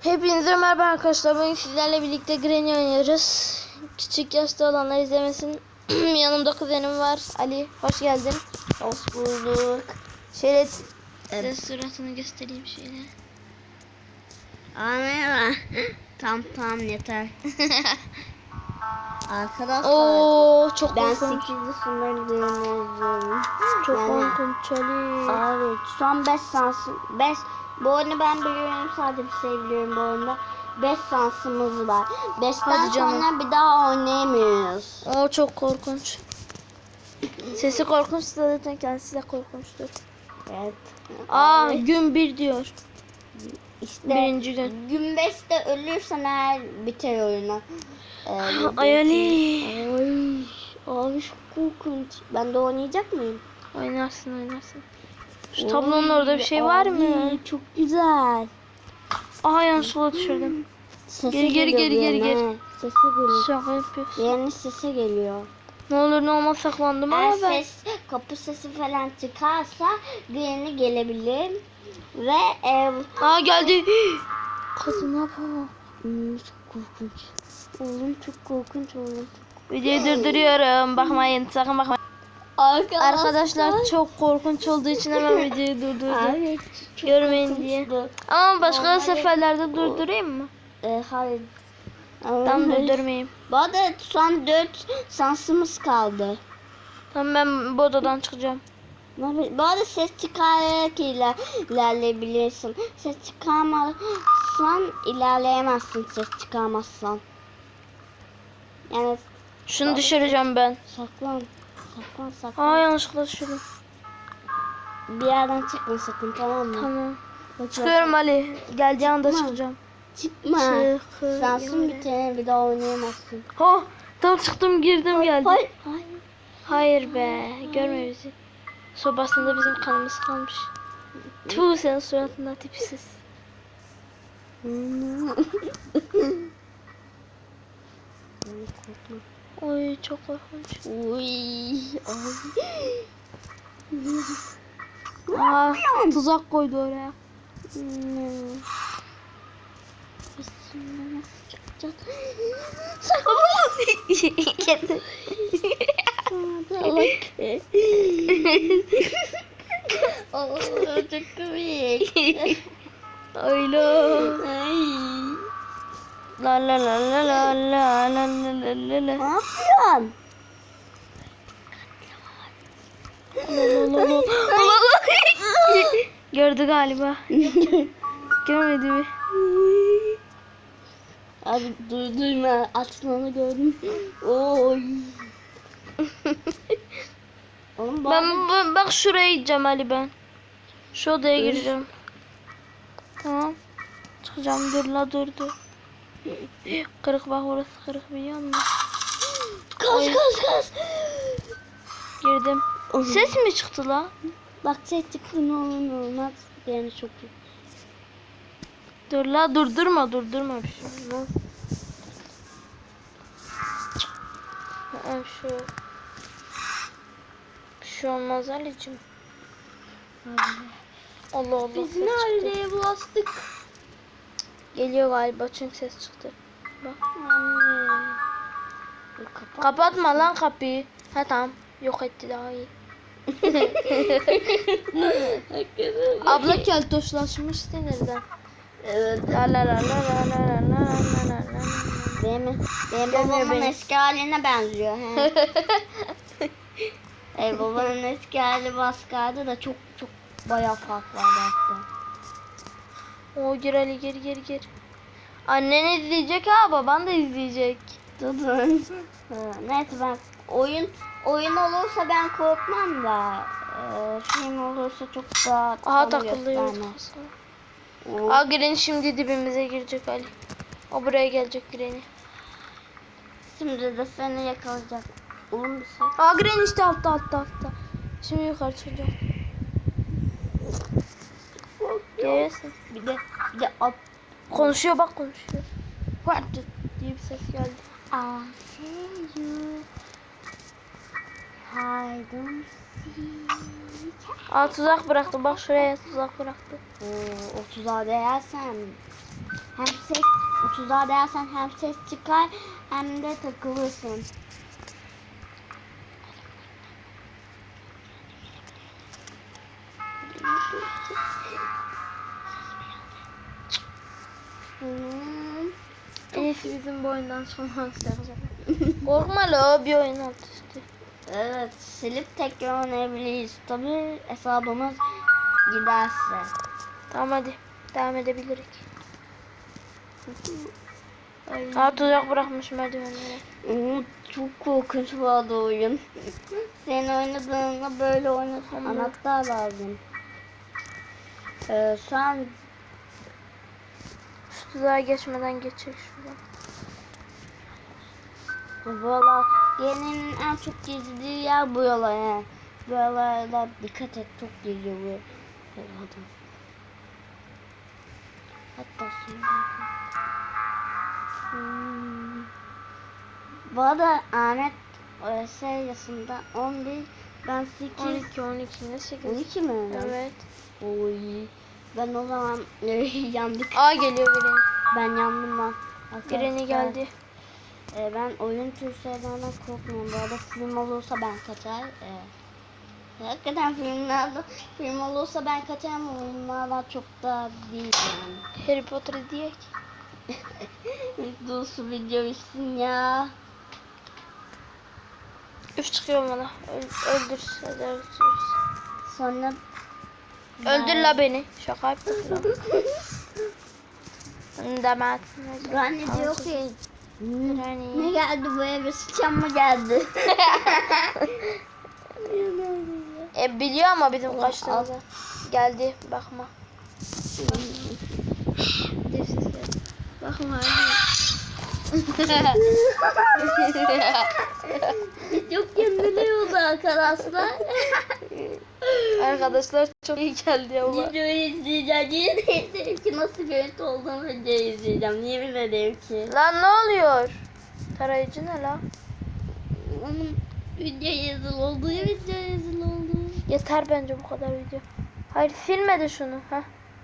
Hepinize merhaba arkadaşlar. Bugün sizlerle birlikte Granny oynuyoruz. Küçük yaşta olanlar izlemesin. Yanımda kuzenim var. Ali hoş geldin. Hoş bulduk. Şöyle size suratını göstereyim şöyle. Aa, merhaba. Tamam tamam yeter. Arkadaşlar Oo çok ben korkunç. 8. sınıfları dinliyorum. Çok Yani- korkunç Ali. Abi son 5 sansım 5 bu oyunu ben biliyorum sadece bir şey biliyorum bu oyunda. 5 sansımız var. 5'ten Hadi canım. sonra bir daha oynayamıyoruz. Oo çok korkunç. Sesi korkunçsa zaten kendisi de korkunçtur. Evet. Aa Abi, gün bir diyor. işte Birinci gün. gün 5'te ölürsen eğer biter oyunu. Ee, Ay Ali. Ay, abi çok korkunç. Ben de oynayacak mıyım? Oynarsın oynarsın. Şu tablonun orada bir şey var mı? Çok güzel. Aha yanlışlıkla düşürdüm. Sesi Geri, geri, geri, geri, yana. Sesi geliyor. Şaka yapıyorsun. Yani sesi geliyor. Ne olur ne olmaz saklandım ama ben. ses, kapı sesi falan çıkarsa Granny gelebilir. Ve ev... Aa geldi. Kadına bak. Hmm, çok korkunç. Oğlum çok korkunç oğlum. Videoyu durduruyorum. Bakmayın sakın bakmayın. Arkadaşlar. Arkadaşlar çok korkunç olduğu için hemen videoyu durdurdum. Evet, çok Görmeyin diye. korkunçtu. Ama başka Vallahi- seferlerde durdurayım mı? Ee, hayır. Tam durdurmayayım. Bu arada son 4 sansımız kaldı. Tamam ben bu odadan çıkacağım. Bu arada ses çıkararak iler, ilerleyebilirsin. Ses çıkarmazsan ilerleyemezsin ses çıkarmazsan. Yani Şunu düşüreceğim ben. saklan. Saklan saklan. Aa yanlışlıkla düşürdüm. Bir yerden çıkma sakın tamam mı? Tamam. Bak, Çıkıyorum Ali. Geldiği anda Çıkma. çıkacağım. Çıkma. Çıkıyorum. Sansın bitene bir daha oynayamazsın. Oh tam çıktım girdim geldim. Hayır. Hayır. Hayır be. Görme bizi. Sobasında bizim kanımız kalmış. Tüh senin suratında tipsiz. Oy korkma. Oy çok korkunç. Oy. Ay. Aa, ah. tuzak koydu oraya. Hmm. Bismillah çıkacağız. Sakın. Salak. Allah çok La la la la la la la la la la Ne yapıyorsun? Gördü galiba. Görmedi mi? Abi dur duyma aslanı gördüm. Oy. Oğlum Ben bu- bak şuraya gideceğim Ali ben. Şu odaya gireceğim. Tamam. Çıkacağım dur la dur dur. Kırık bak orası kırık biliyor musun? Kaç kaç kaç. Girdim. Ses mi çıktı la? Bak ses çıktı ne olur ne olmaz. Yani çok iyi. Dur la durdurma durdurma bir şey olmaz. Aa, şu. Bir şey olmaz Ali'cim. Allah Allah Biz çıktı. nereye bulaştık? Geliyor galiba çünkü ses çıktı. Bak. Anne. Bir kapat. Kapatma lan kapıyı. Ha tamam. Yok etti daha iyi. Abla keltoşlaşmış sinirden. Evet. La la la la la la la la la la la. Benim, babamın eski haline benziyor. He. e, babamın eski hali baskıydı da çok çok bayağı fark vardı hatta. O gir Ali gir gir gir. Annen izleyecek ha baban da izleyecek. Ha, Neyse ben oyun oyun olursa ben korkmam da e, film olursa çok daha Aha takılıyor. O- Aa şimdi dibimize girecek Ali. O buraya gelecek Granny. Şimdi de seni yakalayacak. Oğlum bir şey. Aa işte altta altta altta. Şimdi yukarı çıkacak. Gelsin. Bir de bir de at. Konuşuyor bak konuşuyor. What diye bir ses geldi. I see you. Hide and seek. Aa tuzak bıraktı bak şuraya tuzak bıraktı. Oo, 30'a değersen Hem ses tuzağa değersen hem ses çıkar hem de takılırsın. Hmm. En iyisi bizim bu oyundan sonra Korkma la bir oyun alt üstü. Evet, silip tekrar oynayabiliriz. Tabi hesabımız giderse. Tamam hadi devam edebiliriz. Aa tuzak bırakmış merdivenlere. Oo, çok korkunç bu arada oyun. Senin oynadığında böyle oynasın. Anahtar lazım. Ee, şu an tuzağa geçmeden geçecek şuradan. valla gelinin en çok gezdiği yer bu yola yani. Bu yolarda dikkat et çok geziyor bu yolda. Hatta şimdi Hmm. Bu arada Ahmet şey yaşında 11 ben 8 12 12 ne 8? 12 mi? Evet. Oy. Ben o zaman yandık. Aa geliyor Granny. Ben yandım lan. Arkadaşlar, geldi. e, ben oyun tür şeylerden korkmuyorum. Bu arada film olursa ben kaçar. E, hakikaten filmlerde film olursa ben kaçarım. Oyunlardan çok da değil yani. Harry Potter diye. Dur şu video bitsin ya. Üf çıkıyor bana. Öl, öldür. Hadi öldür. Sonra Öldür la beni. Şaka yaptım. Demet. Granny diyor ki ne Granny. geldi bu eve sıçan mı geldi? E biliyor ama bizim kaçtığımızı. Geldi bakma. Bakma Çok kendiliyordu arkadaşlar. Arkadaşlar çok iyi geldi ama. Videoyu izleyeceğim. Yemin ederim ki nasıl görüntü olduğunu videoyu izleyeceğim. Yemin ederim ki. Lan ne oluyor? Tarayıcı ne la? Onun video yazılı olduğu video yazılı olduğu. Yeter bence bu kadar video. Hayır silme de şunu. Heh.